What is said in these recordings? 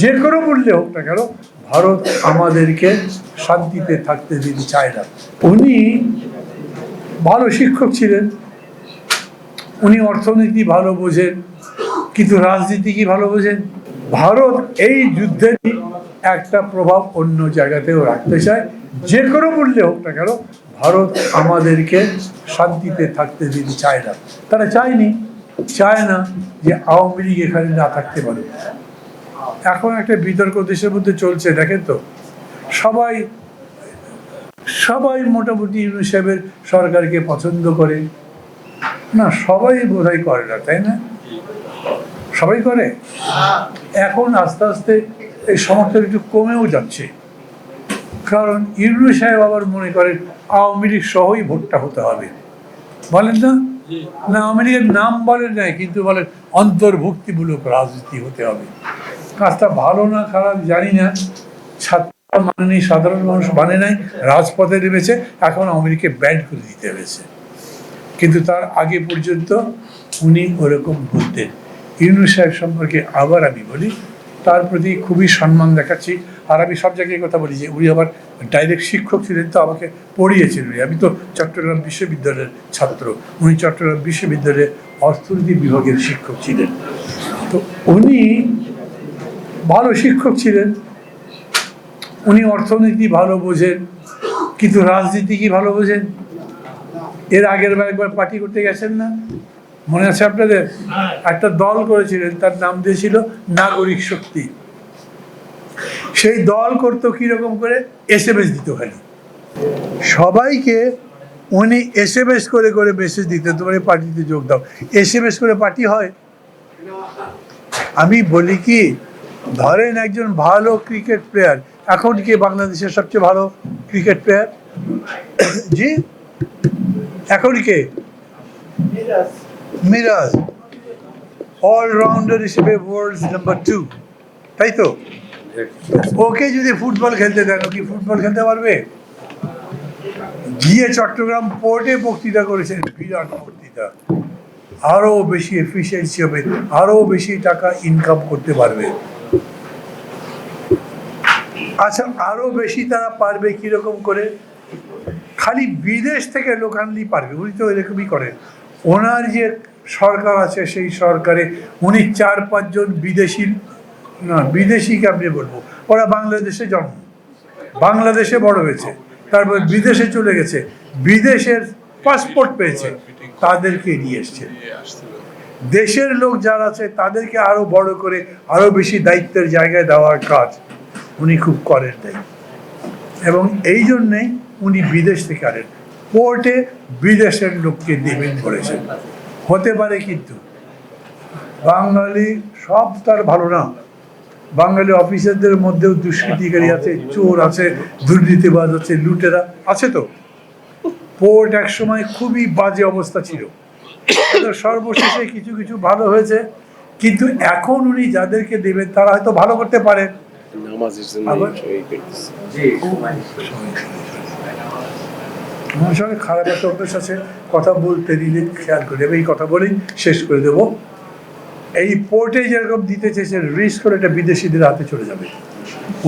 যে কোনো মূল্যে হোক না কেন, ভারত আমাদেরকে শান্তিতে থাকতে দিতে চায় না। উনি ভালো শিক্ষক ছিলেন, উনি অর্থনীতি ভালো বোঝেন, কিন্তু রাজনীতি কি ভালো বোঝেন? ভারত এই যুদ্ধেরই একটা প্রভাব অন্য জায়গাতেও রাখতে চায়। যে কোনো মূল্যে হোক না কেন, ভারত আমাদেরকে শান্তিতে থাকতে দিতে চায় না। তারা চায়নি, চায় না যে আওয়ামী লীগ এখানে না থাকতে পারে। এখন একটা বিতর্ক দেশের মধ্যে চলছে দেখেন তো। সবাই সবাই মোটামুটি ইউনুস সাহেবের সরকারকে পছন্দ করে। না সবাই বোধহয় করে না তাই না? সবাই করে? এখন আস্তে আস্তে এই সমর্থন একটু কমেও যাচ্ছে। কারণ ইউনুস সাহেব আবার মনে করেন আওয়ামী লীগ সহই ভোটটা হতে হবে। বলেন না? না আওয়ামী লীগের নাম বলেন নাই কিন্তু বলেন অন্তর্ভুক্তিমূলক রাজনীতি হতে হবে। কাজটা ভালো না খারাপ জানি না। ছাত্র মানে নেই সাধারণ মানুষ মানে নাই, রাজপথে নেমেছে, এখন আওয়ামী ব্যান্ড করে দিতে হয়েছে। কিন্তু তার আগে পর্যন্ত উনি ওরকম বলতেন। ইউনুস সাহেব সম্পর্কে আবার আমি বলি, তার প্রতি খুবই সম্মান দেখাচ্ছি। আর আমি সব জায়গায় কথা বলি যে, উনি আবার ডাইরেক্ট শিক্ষক ছিলেন, তো আমাকে পড়িয়েছেন আমি তো চট্টগ্রাম বিশ্ববিদ্যালয়ের ছাত্র, উনি চট্টগ্রাম বিশ্ববিদ্যালয়ের অর্থনীতি বিভাগের শিক্ষক ছিলেন। তো উনি ভালো শিক্ষক ছিলেন। উনি অর্থনীতি ভালো বোঝেন, কিন্তু রাজনীতি কি ভালো বোঝেন? এর আগের বার একবার পার্টি করতে গেছেন না? মনে আছে আপনাদের? একটা দল করেছিলেন, তার নাম দিয়েছিল নাগরিক শক্তি। সেই দল করতো কীরকম করে? এস এম এস দিত খালি। সবাইকে উনি এস এম এস করে করে মেসেজ দিতেন, তোমার পার্টিতে যোগ দাও। এস এম এস করে পার্টি হয়? আমি বলি কি ধরেন একজন ভালো ক্রিকেট প্লেয়ার এখন কে বাংলাদেশের সবচেয়ে ভালো ক্রিকেট প্লেয়ার জি? এখন কে? মিরাজ। অলরাউন্ডার হিসেবে ওয়ার্ল্ড নাম্বার টু তাই তো? ওকে যদি ফুটবল খেলতে দেন কি ফুটবল খেলতে পারবে? গিয়ে চট্টগ্রাম পোর্টে বক্তৃতা করেছেন, বিরাট বক্তৃতা। আরও বেশি এফিসিয়েন্সি হবে আরও বেশি টাকা ইনকাম করতে পারবে। আচ্ছা আরও বেশি তারা পারবে কীরকম করে? খালি বিদেশ থেকে লোক আনলেই পারবে, উনি তো এরকমই করেন। ওনার যে সরকার আছে, সেই সরকারে উনি চার পাঁচজন বিদেশি, না, বিদেশিকে আপনি বলব। ওরা বাংলাদেশে জন্ম, বাংলাদেশে বড় হয়েছে, তারপর বিদেশে চলে গেছে, বিদেশের পাসপোর্ট পেয়েছে, তাদেরকে নিয়ে এসছে। দেশের লোক যারা আছে, তাদেরকে আরও বড় করে, আরও বেশি দায়িত্বের জায়গায় দেওয়ার কাজ। উনি খুব করেন তাই এবং এই জন্যেই উনি বিদেশ থেকে আনেন। পোর্টে বিদেশের লোককে দেবেন করেছেন। হতে পারে কিন্তু বাঙালি সব তার ভালো না। বাঙালি অফিসারদের মধ্যেও দুষ্কৃতিকারী আছে, চোর আছে, দুর্নীতিবাজ আছে, লুটেরা আছে তো। পোর্ট এক সময় খুবই বাজে অবস্থা ছিল। সর্বশেষে কিছু কিছু ভালো হয়েছে। কিন্তু এখন উনি যাদেরকে দেবেন, তারা হয়তো ভালো করতে পারে। নামাজের জন্য? সই করতেছে সঙ্গে খারাপ একটা অভ্যেস আছে, কথা বলতে দিলে খেয়াল করে দেবে এই কথা বলেই শেষ করে দেবো। এই পোর্টে যেরকম দিতে চেয়েছেন রিস্ক করে এটা বিদেশিদের হাতে চলে যাবে।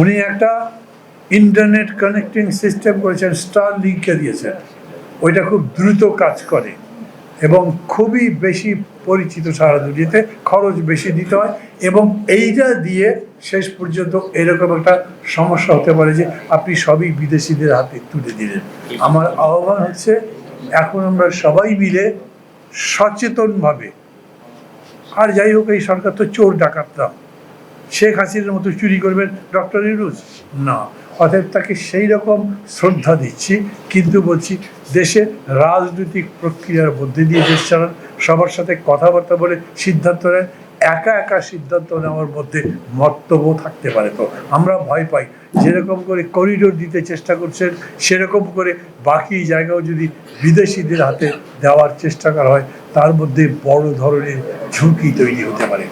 উনি একটা ইন্টারনেট কানেক্টিং সিস্টেম করেছেন স্টার লিঙ্ককে দিয়েছেন। ওইটা খুব দ্রুত কাজ করে এবং খুবই বেশি পরিচিত সারা দুনিয়াতে খরচ বেশি দিতে হয় এবং এইটা দিয়ে শেষ পর্যন্ত এরকম একটা সমস্যা হতে পারে যে আপনি সবই বিদেশিদের হাতে তুলে দিলেন। আমার আহ্বান হচ্ছে এখন আমরা সবাই মিলে সচেতনভাবে, আর যাই হোক, এই সরকার তো চোর ডাকাতরা। শেখ হাসিনার মতো চুরি করবেন ডক্টর ইউনুস? না। অতএব তাকে সেই রকম শ্রদ্ধা দিচ্ছি, কিন্তু বলছি দেশে রাজনৈতিক প্রক্রিয়ার মধ্যে দিয়ে দেশ চালান, সবার সাথে কথাবার্তা বলে সিদ্ধান্ত নেন, একা একা সিদ্ধান্ত নেওয়ার মধ্যে মর্তব্য থাকতে পারে তো। আমরা ভয় পাই। যেরকম করে করিডোর দিতে চেষ্টা করছেন, সেরকম করে বাকি জায়গাও যদি বিদেশিদের হাতে দেওয়ার চেষ্টা করা হয়, তার মধ্যে বড় ধরনের ঝুঁকি তৈরি হতে পারে।